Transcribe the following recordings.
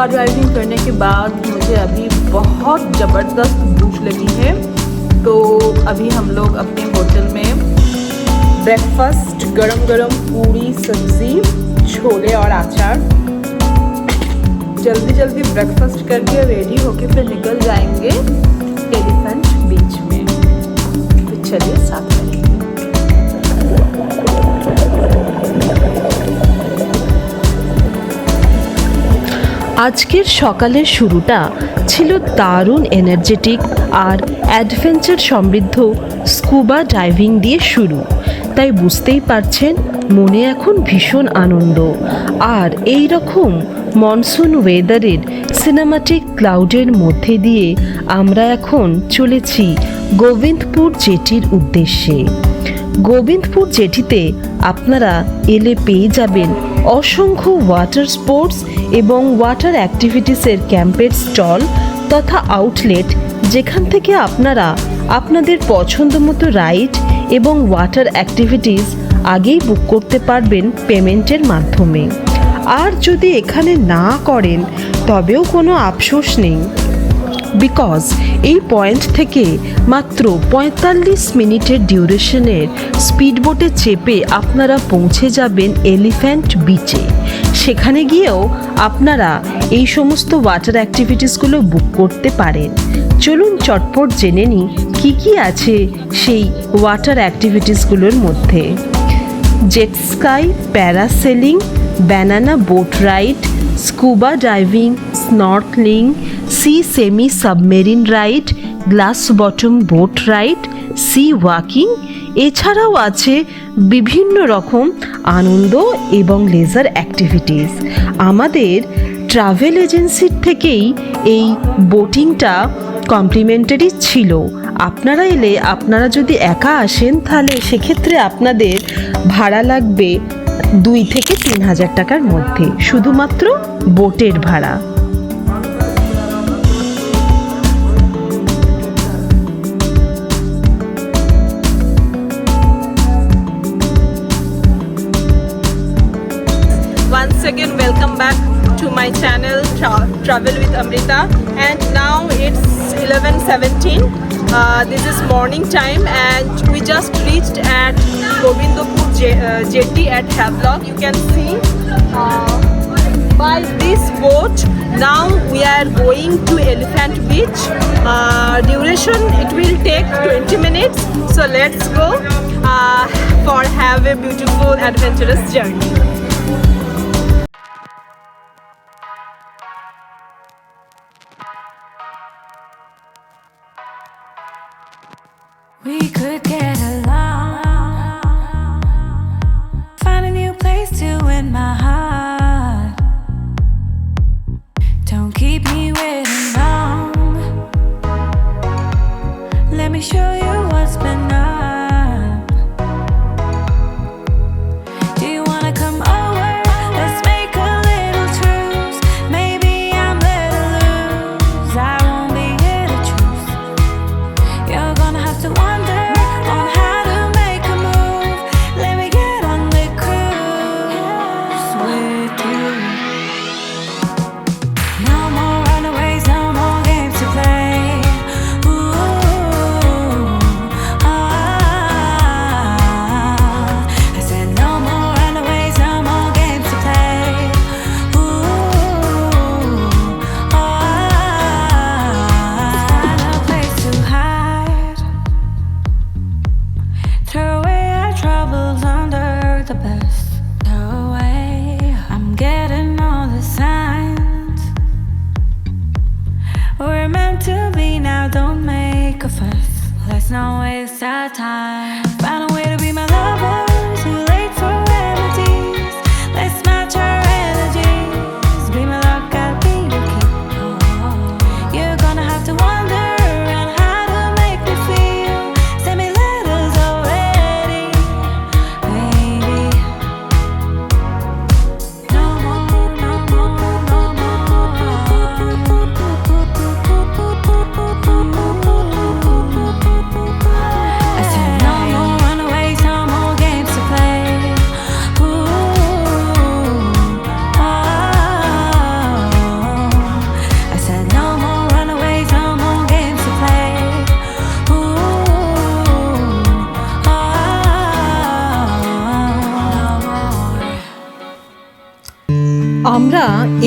Scuba driving करने के बाद मुझे अभी बहुत ज़बरदस्त भूख लगी है। तो अभी हम लोग अपने होटल में ब्रेकफास्ट गरम गरम पूरी सब्ज़ी, छोले और अचार, जल्दी जल्दी ब्रेकफास्ट करके रेडी होके फिर निकल जाएँगे एलिफेंट बीच में। तो चलिए साथ আজকের সকালের শুরুটা ছিল দারুণ এনার্জেটিক আর অ্যাডভেঞ্চার সমৃদ্ধ স্কুবা ডাইভিং দিয়ে শুরু। তাই বুঝতেই পারছেন, মনে এখন ভীষণ আনন্দ। আর এই রকম মনসুন ওয়েদারের সিনেমাটিক ক্লাউডের মধ্যে দিয়ে আমরা এখন চলেছি গোবিন্দপুর জেটির উদ্দেশ্যে। গোবিন্দপুর জেটিতে আপনারা এলে পেয়ে যাবেন অসংখ্য ওয়াটার স্পোর্টস এবং ওয়াটার অ্যাক্টিভিটিসের ক্যাম্পের স্টল তথা আউটলেট যেখান থেকে আপনারা আপনাদের পছন্দ মতো রাইড এবং ওয়াটার অ্যাক্টিভিটিস আগেই বুক করতে পারবেন পেমেন্টের মাধ্যমে। আর যদি এখানে না করেন, তবেও কোনো আফসোস নেই। বিকজ এই পয়েন্ট থেকে মাত্র পঁয়তাল্লিশ মিনিটের ডিউরেশনের স্পিডবোটে চেপে আপনারা পৌঁছে যাবেন এলিফ্যান্ট বিচে সেখানে গিয়েও আপনারা এই সমস্ত ওয়াটার অ্যাক্টিভিটিসগুলো বুক করতে পারেন। চলুন চটপট জেনে নিই কী কী আছে সেই ওয়াটার অ্যাক্টিভিটিসগুলোর মধ্যে। Jet ski parasailing banana boat ride scuba diving snorkelling sea semi submarine ride glass bottom boat ride sea walking এছাড়াও আছে বিভিন্ন রকম আনন্দ এবং লেজার অ্যাক্টিভিটিস আমাদের ট্রাভেল এজেন্সির থেকেই এই বোটিংটা কমপ্লিমেন্টারি ছিল। আপনারা এলে, আপনারা যদি একা আসেন, তাহলে সেক্ষেত্রে আপনাদের ভাড়া লাগবে দুই থেকে তিন হাজার টাকার মধ্যে। শুধুমাত্র বোটের ভাড়া। My channel Tra- travel with amrita. And now it's 11:17 uh, this is morning time and we just reached at govindapur J- uh, jetty at havelock. You can see uh, by this boat now we are going to elephant beach. Uh, duration it will take 20 minutes. So let's go uh, for have a beautiful adventurous journey my heart.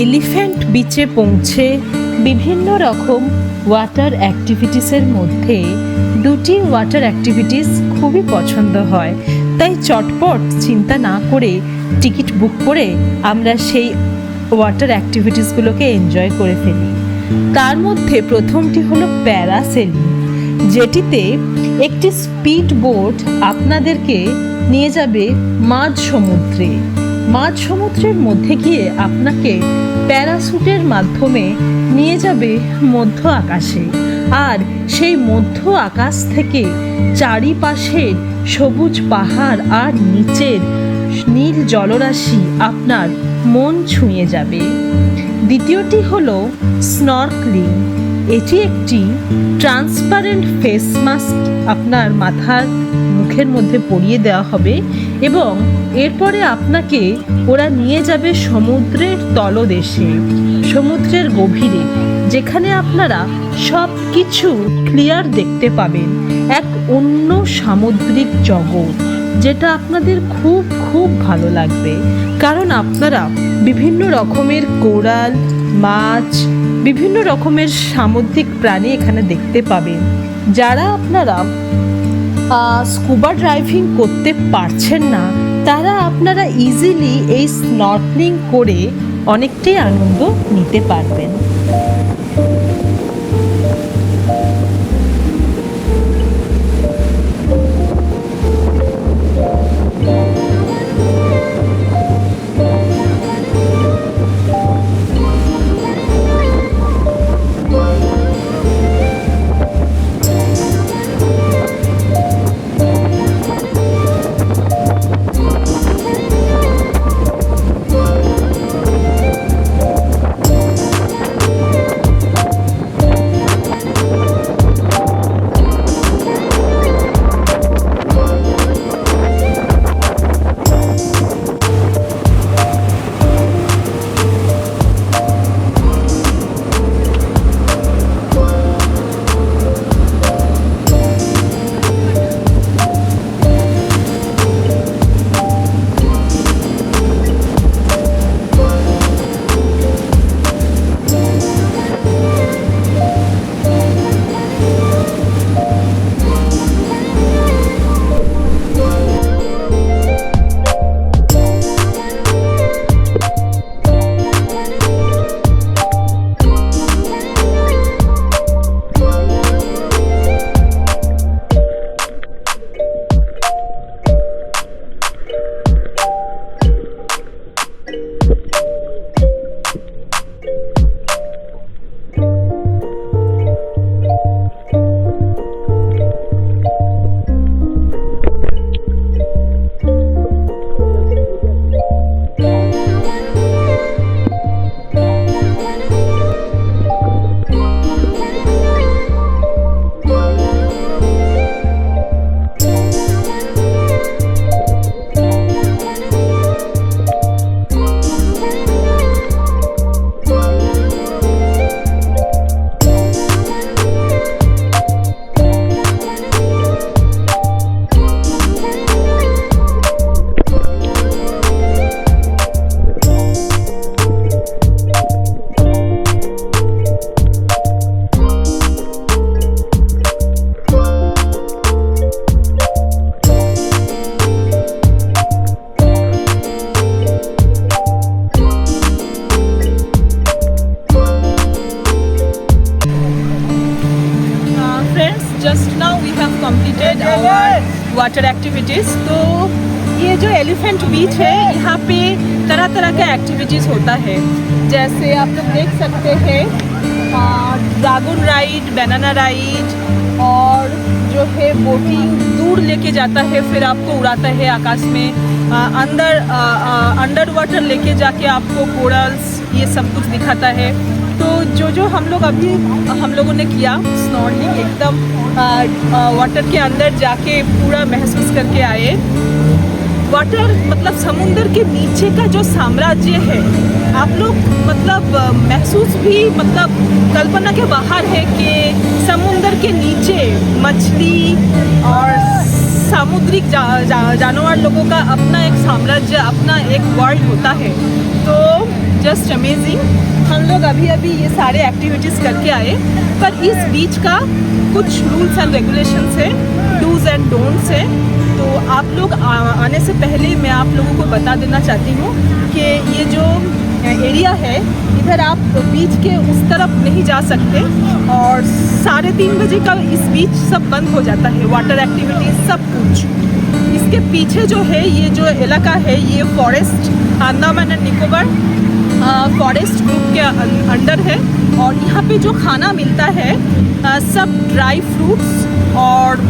Elephant বিচে পৌঁছে বিভিন্ন রকম water অ্যাক্টিভিটিসের মধ্যে দুটি water activities খুবই পছন্দ হয়। তাই চটপট চিন্তা না করে টিকিট বুক করে আমরা সেই ওয়াটার অ্যাক্টিভিটিসগুলোকে এনজয় করে ফেলি। তার মধ্যে প্রথমটি হলো প্যারাসেলিং, যেটিতে একটি স্পিড বোট আপনাদেরকে নিয়ে যাবে মাঝ সমুদ্রে। মাঝ সমুদ্রের মধ্যে গিয়ে আপনাকে প্যারাসুটের মাধ্যমে নিয়ে যাবে মধ্য আকাশে। আর সেই মধ্য আকাশ থেকে চারিপাশের সবুজ পাহাড় আর নিচের নীল জলরাশি আপনার মন ছুঁয়ে যাবে। দ্বিতীয়টি হলো স্নর্কলিং। এটি একটি ট্রান্সপারেন্ট ফেস মাস্ক আপনার মাথার মুখের মধ্যে পরিয়ে দেওয়া হবে এবং এরপরে আপনাকে ওরা নিয়ে যাবে সমুদ্রের তলদেশে, সমুদ্রের গভীরে, যেখানে আপনারা সব কিছু ক্লিয়ার দেখতে পাবেন। এক অন্য সামুদ্রিক জগৎ, যেটা আপনাদের খুব খুব ভালো লাগবে। কারণ আপনারা বিভিন্ন রকমের কোরাল, মাছ, বিভিন্ন রকমের সামুদ্রিক প্রাণী এখানে দেখতে পাবেন। যারা আপনারা স্কুবা ড্রাইভিং করতে পারছেন না, তারা আপনারা ইজিলি এই স্নর্কলিং করে অনেকটাই আনন্দ নিতে পারবেন। एलिफेंट बीच है। यहाँ पे तरह तरह का एक्टिविटीज़ होता है। जैसे आप लोग देख सकते हैं ड्रैगन राइड बनाना राइड और जो है बोटिंग दूर लेके जाता है फिर आपको उड़ाता है आकाश में। आ, अंदर अंडर वाटर लेके जाके आपको कोरल्स ये सब कुछ दिखाता है। तो जो जो हम लोग अभी हम लोगों ने किया स्नॉर्लिंग एकदम वाटर के अंदर जाके पूरा महसूस करके आए। वाटर मतलब समुंदर के नीचे का जो साम्राज्य है आप लोग मतलब महसूस भी मतलब कल्पना के बाहर है कि समुंदर के नीचे मछली और सामुद्रिक जा, जा, जानवर लोगों का अपना एक साम्राज्य अपना एक वर्ल्ड होता है। तो जस्ट अमेजिंग हम लोग अभी अभी ये सारे एक्टिविटीज़ करके आए पर इस बीच का कुछ रूल्स एंड रेगुलेशंस है डूज एंड डोंट्स है। आप लोग आने से पहले मैं आप लोगों को बता देना चाहती हूँ कि ये जो एरिया है इधर आप बीच के उस तरफ़ नहीं जा सकते और साढ़े तीन बजे का इस बीच सब बंद हो जाता है वाटर एक्टिविटीज़ सब कुछ। इसके पीछे जो है ये जो इलाका है ये forest Andaman and Nicobar forest group के अंडर है और यहाँ पे जो खाना मिलता है अ, सब ड्राई फ्रूट्स और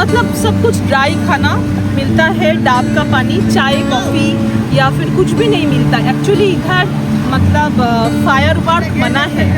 मतलब सब कुछ ड्राई खाना मिलता है डाब का पानी चाय कॉफ़ी या फिर कुछ भी नहीं मिलता। एक्चुअली इधर मतलब फायर वर्क मना है।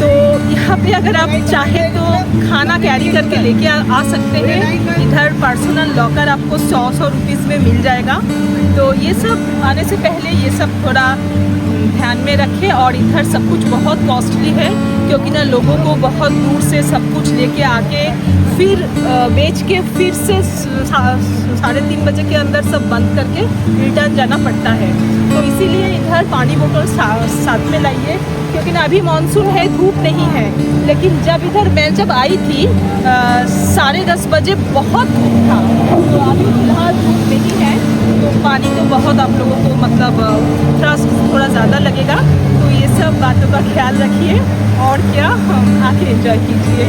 तो यहाँ पे अगर आप चाहे तो खाना कैरी करके लेके आ, आ सकते हैं। इधर पर्सनल लॉकर आपको सौ सौ रुपीज़ में मिल जाएगा। तो ये सब आने से पहले ये सब थोड़ा ध्यान में रखें और इधर सब कुछ बहुत कॉस्टली है। क्योंकि ना लोगों को बहुत दूर से सब कुछ लेके आके फिर बेच के फिर से साढ़े तीन बजे के अंदर सब बंद करके रिटर्न जाना पड़ता है। तो इसीलिए इधर पानी बोतल सा- साथ में लाइए, क्योंकि ना अभी मानसून है, धूप नहीं है। लेकिन जब इधर मैं जब आई थी साढ़े दस बजे बहुत धूप था। तो अभी फ़िलहाल धूप नहीं है तो पानी तो बहुत आप लोगों को मतलब थोड़ा थोड़ा ज़्यादा लगेगा। सब बातों का ख्याल रखिए और क्या हम आके एंजॉय कीजिए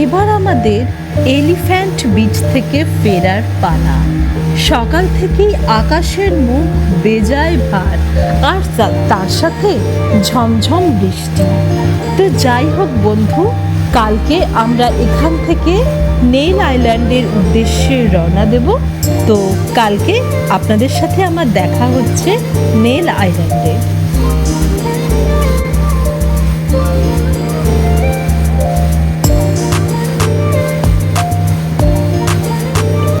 এবার আমাদের এলিফ্যান্ট বিচ থেকে ফেরার পালা সকাল থেকেই আকাশের মুখ বেজায় ভার আর তা- তার সাথে ঝমঝম বৃষ্টি তো যাই হোক বন্ধু কালকে আমরা এখান থেকে নেল আইল্যান্ডের উদ্দেশ্যে রওনা দেব। তো কালকে আপনাদের সাথে আমার দেখা হচ্ছে নেল আইল্যান্ডে।